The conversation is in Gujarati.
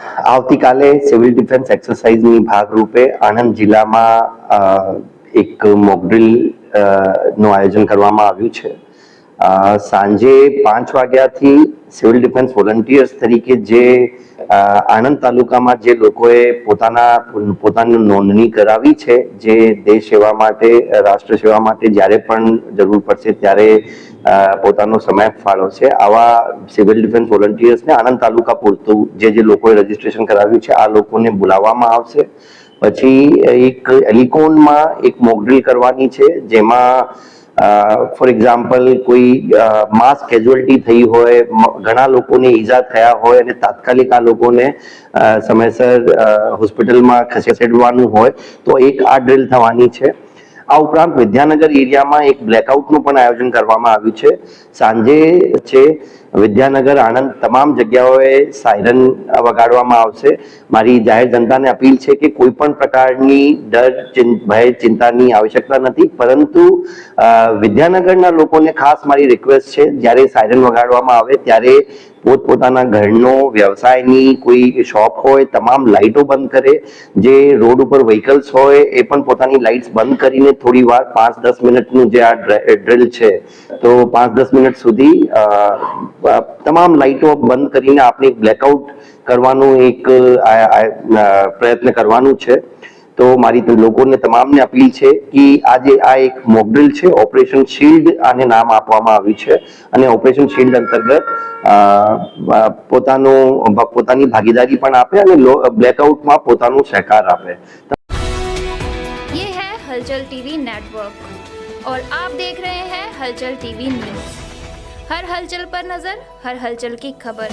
આવતીકાલે સિવિલ ડિફેન્સ એક્સરસાઇઝની ભાગરૂપે આણંદ જિલ્લામાં એક મોકડ્રીલનું આયોજન કરવામાં આવ્યું છે. સાંજે પાંચ વાગ્યાથી સિવિલ ડિફેન્સ વોલન્ટિયર્સ તરીકે જે આણંદ તાલુકામાં જે લોકોએ પોતાના, પોતાની નોંધણી કરાવી છે, જે દેશ સેવા માટે, રાષ્ટ્ર સેવા માટે જ્યારે પણ જરૂર પડશે ત્યારે પોતાનો સમય ફાળો છે. આવા સિવિલ ડિફેન્સ વોલન્ટિયર્સને આણંદ તાલુકા પૂરતું જે જે લોકોએ રજીસ્ટ્રેશન કરાવ્યું છે, આ લોકોને બોલાવવામાં આવશે. પછી એક એલિકોનમાં એક મોકડ્રીલ કરવાની છે, જેમાં ફોર એક્ઝામ્પલ કોઈ માસ કેઝ્યુઅલ્ટી થઈ હોય ઘણા લોકોને ઈજા થયા હોય અને તાત્કાલિક આ લોકોને સમયસર હોસ્પિટલમાં ખસેડવાનું હોય, તો એક આ ડ્રિલ થવાની છે. આ ઉપરાંત વિદ્યાનગર એરિયામાં એક બ્લેકઆઉટનું પણ આયોજન કરવામાં આવ્યું છે. સાંજે છે, વિદ્યાનગર આણંદ તમામ જગ્યાઓએ સાયરન વગાડવામાં આવશે. મારી જાહેર જનતાને અપીલ છે કે કોઈ પણ પ્રકારની ડર ભય, ચિંતાની આવશ્યકતા નથી. પરંતુ વિદ્યાનગરના લોકોને ખાસ મારી રિક્વેસ્ટ છે, જ્યારે સાયરન વગાડવામાં આવે, ત્યારે પોતપોતાના ઘરનો વ્યવસાયની કોઈ શોપ હોય, તમામ લાઇટો બંધ કરે. જે રોડ ઉપર વ્હીકલ્સ હોય, એ પણ પોતાની લાઇટ્સ બંધ કરીને થોડી વાર પાંચ દસ મિનિટનું જે આ ડ્રિલ છે, તો પાંચ દસ મિનિટ સુધી તમામ લાઇટો બંધ કરીને આપણે બ્લેકઆઉટ કરવાનું એક પ્રયત્ન કરવાનું છે. તો મારી તો લોકોને તમામને અપીલ છે કે આજે આ એક મોકડ્રિલ છે ઓપરેશન શિલ્ડ આને નામ આપવામાં આવ્યું છે અને ઓપરેશન શિલ્ડ અંતર્ગત અ, અ, પોતાનું પોતાની ભાગીદારી પણ આપે અને બ્લેકઆઉટમાં પોતાનું સહકાર આપે ये है हलचल टीवी नेटवर्क और आप देख रहे हैं हलचल टीवी न्यूज हर हलचल पर नजर हर हलचल की खबर